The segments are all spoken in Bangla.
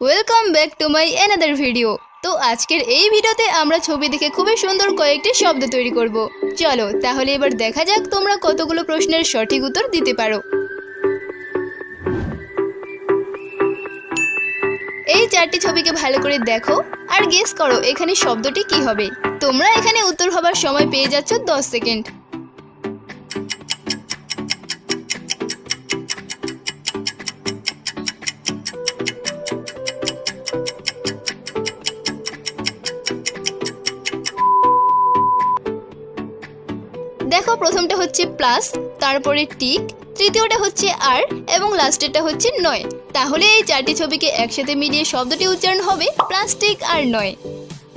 Welcome back to my another video তো আজকের এই ভিডিওতে আমরা ছবি দেখে খুবই সুন্দর কয়েকটি শব্দ তৈরি করব। চলো, তাহলে এবার দেখা যাক তোমরা কতগুলো প্রশ্নের সঠিক উত্তর দিতে পারো। এই চারটি ছবিকে ভালো করে দেখো আর গেস করো এখানে শব্দটি কি হবে। তোমরা এখানে উত্তর হবার সময় পেয়ে যাচ্ছ দশ সেকেন্ড। প্রথমটা হচ্ছে প্লাস, তারপরে টিক, তৃতীয়টা হচ্ছে আর, এবং লাস্টেরটা হচ্ছে নয়। তাহলে এই চারটি ছবিকে একসাথে মিলিয়ে শব্দটি উচ্চারণ হবে প্লাস্টিক আর নয়।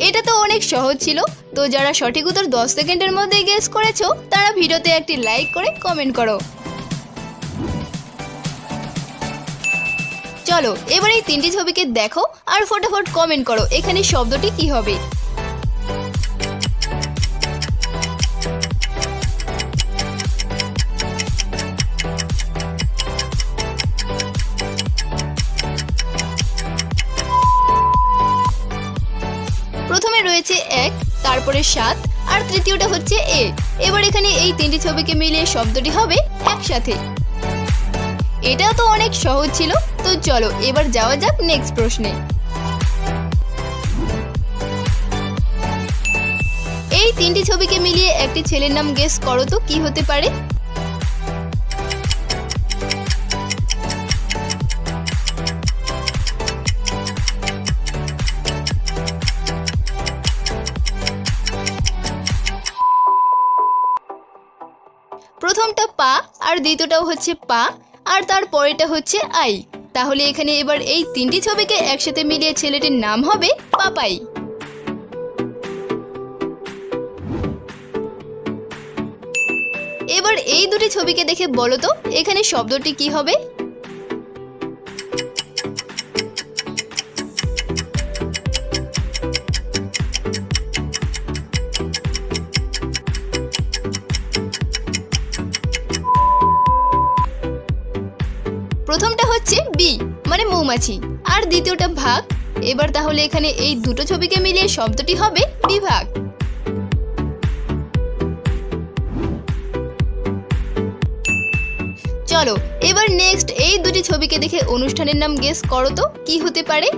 এটা তো অনেক সহজ ছিল। তো যারা সঠিক উত্তর দশ সেকেন্ডের মধ্যে গেস করেছ, তারা ভিডিওতে একটি লাইক করে কমেন্ট করো। চলো, এবার এই তিনটি ছবিকে দেখো আর ফটাফট কমেন্ট করো, এখানে শব্দটি কি হবে? তারপরে সাত, আর তৃতীয়টা হচ্ছে এ। এবার এখানে এই তিনটি ছবিকে মিলিয়ে শব্দটি হবে একসাথে। এটা তো অনেক সহজ ছিল, তো চলো এবার যাওয়া যাক নেক্সট প্রশ্নে। এই তিনটি ছবিকে মিলিয়ে একটি ছেলের নাম গেস করো তো, কি হতে পারে? প্রথমটা পা আর দ্বিতীয়টাও হচ্ছে পা, আর তার পরেটা হচ্ছে আই। তাহলে এখানে এবার এই তিনটি ছবিকে একসাথে মিলিয়ে ছেলেটির নাম হবে পাপাই। এবার এই দুটি ছবিকে দেখে বলো তো, এখানে শব্দটি কি হবে? মৌমাছি। আর দ্বিতীয়টা ভাগ। এবার তাহলে এখানে এই দুটো ছবিকে মিলিয়ে শব্দটি হবে বিভাগ। চলো, এবার নেক্সট এই দুটি ছবিকে দেখে অনুষ্ঠানের নাম গেস করো তো, কি হতে পারে?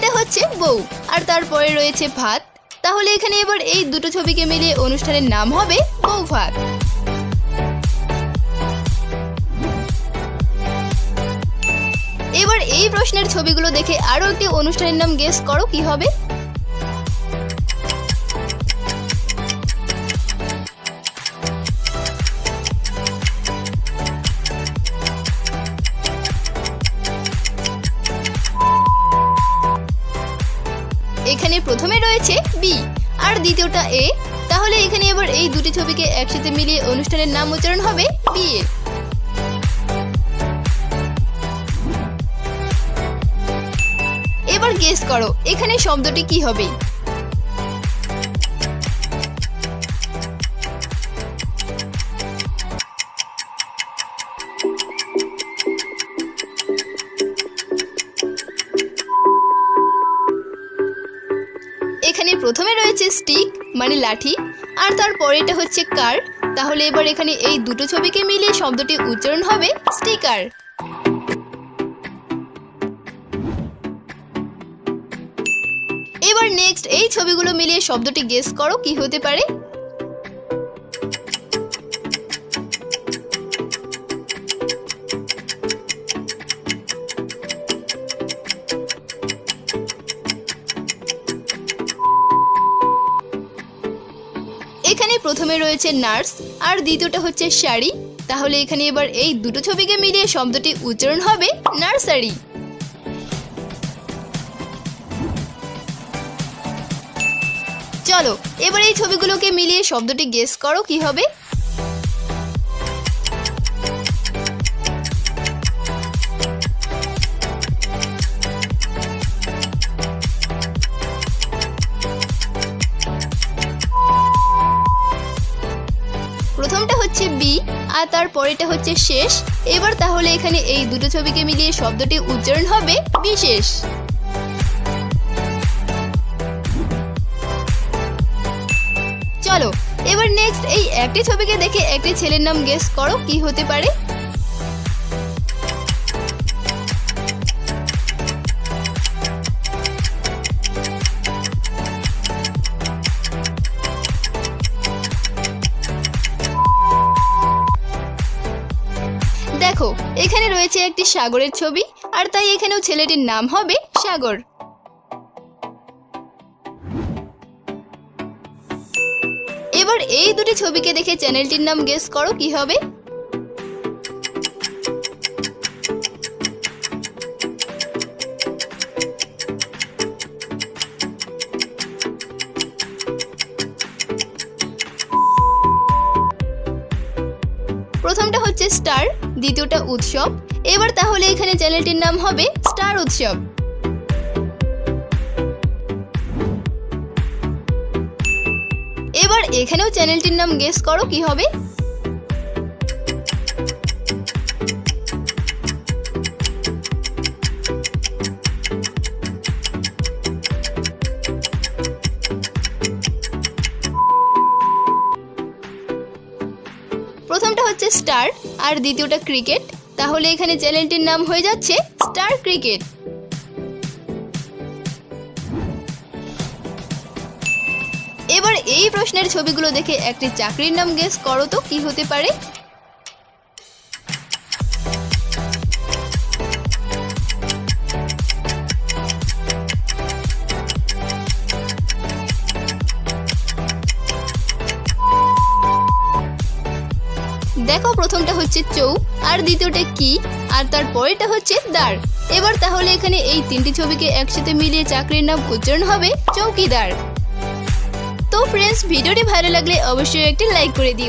এটা হচ্ছে বউ। আর তারপরে রয়েছে ভাত। তাহলে এখানে এবার এই দুটো ছবিকে মিলিয়ে অনুষ্ঠানের নাম হবে বউ ভাত। এবার এই প্রশ্নের ছবিগুলো দেখে আরও একটি অনুষ্ঠানের নাম গেস করো, কি হবে? রয়েছে বি। আর দ্বিতীয়টা এ। তাহলে এখানে এবার এই দুটি ছবিকে একসাথে মিলিয়ে অনুষ্ঠানের নাম উচ্চারণ হবে বিয়ে এবার গেস করো, এখানে শব্দটি কি হবে? এখানে প্রথমে রয়েছে স্টিক মানে লাঠি, আর তারপরে এটা হচ্ছে কার তাহলে এবার এখানে এই দুটো ছবিকে মিলিয়ে শব্দটি উচ্চারণ হবে স্টিকার এবার নেক্সট এই ছবিগুলো মিলিয়ে শব্দটি গেস করো, কি হতে পারে? প্রথমে রয়েছে নার্স, আর দ্বিতীয়টা হচ্ছে শাড়ি। তাহলে এখানে এবার এই দুটো ছবিকে মিলিয়ে শব্দটি উচ্চারণ হবে নার্সারি। চলো, এবার এই ছবিগুলোকে মিলিয়ে শব্দটি গেস করো, কি হবে? আর তার পরেটা হচ্ছে শেষ। এবার তাহলে এখানে এই দুটো ছবিকে মিলিয়ে শব্দটি উচ্চারণ হবে বিশেষ। চলো, এবার নেক্সট এই একটি ছবিকে দেখে একটি ছেলের নাম গেস করো, কি হতে পারে? এখানে রয়েছে একটি সাগরের ছবি, আর তাই এখানেও ছেলেটির নাম হবে সাগর। এবার এই দুটি ছবিকে দেখে চ্যানেলটির নাম গেস করো, কি হবে? প্রথমটা হচ্ছে স্টার। দ্বিতীয়টা উৎসব। এবার তাহলে এখানে চ্যানেলটির নাম হবে স্টার উৎসব। এবার এখানেও চ্যানেলটির নাম গেস করো, কি হবে? প্রথমটা হচ্ছে স্টার। আর দ্বিতীয়টা ক্রিকেট। তাহলে এখানে চ্যানেলটির নাম হয়ে যাচ্ছে স্টার ক্রিকেট। এবার এই প্রশ্নের ছবিগুলো দেখে একটি চাকরির নাম গেস করো তো, কি হতে পারে? প্রথমটা হচ্ছে চৌ, আর দ্বিতীয়টা কি, আর তার পরেরটা হচ্ছে দ্বার। এবার তাহলে এখানে এই তিনটি ছবিকে একসাথে মিলিয়ে চাকরির নাম উচ্চারণ হবে চৌকিদার। তো ফ্রেন্ডস ভিডিওটি ভালো লাগলে অবশ্যই একটি লাইক করে দিও।